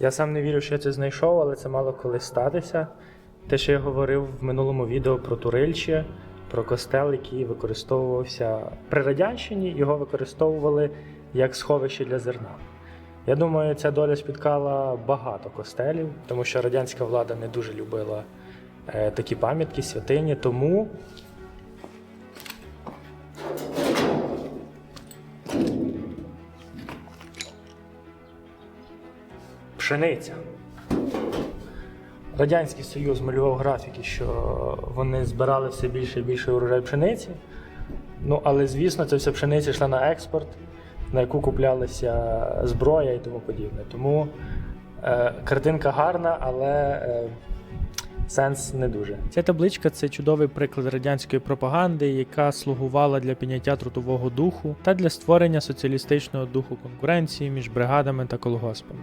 Я сам не вірю, що я це знайшов, але це мало колись статися. Те, що я говорив в минулому відео про Турильче, про костел, який використовувався при Радянщині, його використовували як сховище для зерна. Я думаю, ця доля спіткала багато костелів, тому що радянська влада не дуже любила е, такі пам'ятки, святині. Тому пшениця. Радянський Союз малював графіки, що вони збирали все більше і більше урожай пшениці. Ну, але звісно, це вся пшениця йшла на експорт, на яку куплялася зброя і тому подібне. Тому е, картинка гарна, але е, сенс не дуже. Ця табличка це чудовий приклад радянської пропаганди, яка слугувала для підняття трудового духу та для створення соціалістичного духу конкуренції між бригадами та колгоспами.